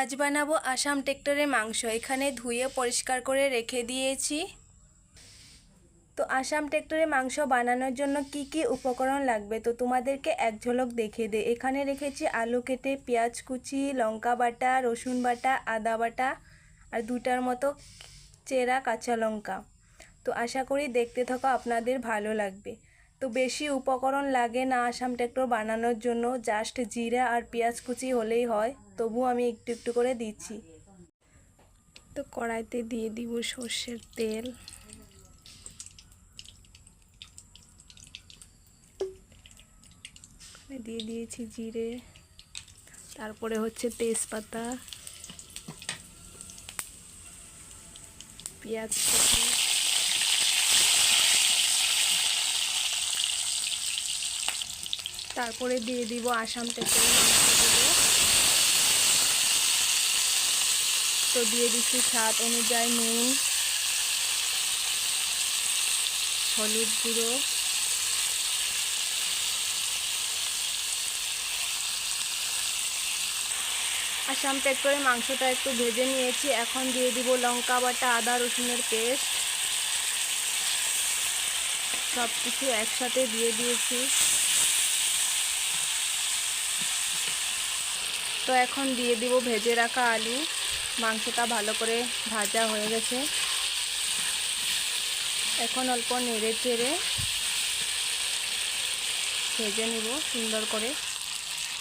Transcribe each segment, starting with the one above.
আজ বানাবো আসাম ট্রেক্টরের মাংস। এখানে ধুয়ে পরিষ্কার করে রেখে দিয়েছি। তো আসাম ট্রেক্টরে মাংস বানানোর জন্য কি কি উপকরণ লাগবে? তো তোমাদেরকে এক ঝলক দেখে দে। এখানে রেখেছি আলু কেটে, পেঁয়াজ কুচি, লঙ্কা বাটা, রসুন বাটা, আদা বাটা আর দুটার মতো চেরা কাঁচা লঙ্কা। তো আশা করি দেখতে থাকো, আপনাদের ভালো লাগবে। তো বেশি উপকরণ লাগে না আসাম ট্রেক্টর বানানোর জন্য, জাস্ট জিরা আর পেঁয়াজ কুচি হলেই হয়। তবু আমি একটু একটু করে দিচ্ছি। তো কড়াইতে দিয়ে দিব সর্ষের তেল। দিয়ে দিয়েছি জিরে, তারপরে হচ্ছে তেজপাতা, পেঁয়াজ তারপরে দিয়ে দিব আসাম থেকে তো দিয়ে দিচ্ছি স্বাদ অনুযায়ী নুন, হলুদ গুঁড়ো, আসাম ট্যাক্টরে মাংসটা একটু ভেজে নিয়েছি। এখন দিয়ে দিব লঙ্কা বাটা, আদা রসুনের পেস্ট। সব কিছু একসাথে দিয়ে দিয়েছি। তো এখন দিয়ে দিব ভেজে রাখা আলু। মাংসটা ভালো করে ভাজা হয়ে গেছে। এখন অল্প নেড়ে চেড়ে ভেজে নিব সুন্দর করে।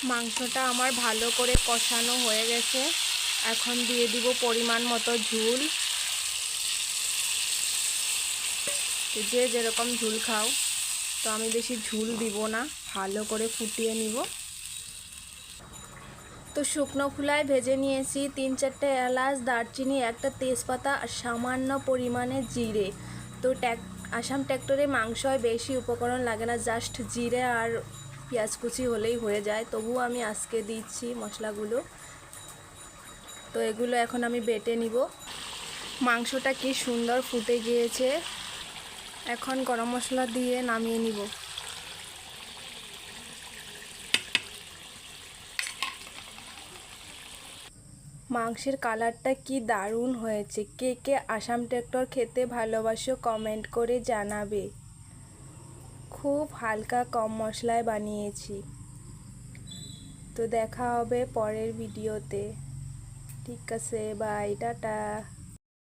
মাংসটা আমার ভালো করে কষানো হয়ে গেছে। এখন দিয়ে দিব পরিমাণ মতো ঝুল। যে যেরকম ঝুল খাও, তো আমি বেশি ঝুল দিব না, ভালো করে ফুটিয়ে নিব। তো শুকনো খোলায় ভেজে নিয়েছি তিন চারটে এলাচ, দারচিনি, একটা তেজপাতা আর সামান্য পরিমাণে জিরে। তো ট্যাক, আসাম ট্র্যাক্টরে মাংসয় বেশি উপকরণ লাগে না, জাস্ট জিরে আর পেঁয়াজ কুচি হলেই হয়ে যায়। তবুও আমি আজকে দিচ্ছি মশলাগুলো। তো এগুলো এখন আমি বেটে নিব। মাংসটা কি সুন্দর ফুটে গিয়েছে। এখন গরম মশলা দিয়ে নামিয়ে নিব। মাংসের কালারটা কি দারুণ হয়েছে? কে কে আসাম ট্র্যাক্টর খেতে ভালোবাসো কমেন্ট করে জানাবে। খুব হালকা কম মশলায় বানিয়েছি। তো দেখা হবে পরের ভিডিওতে। ঠিক আছে বাই টাটা।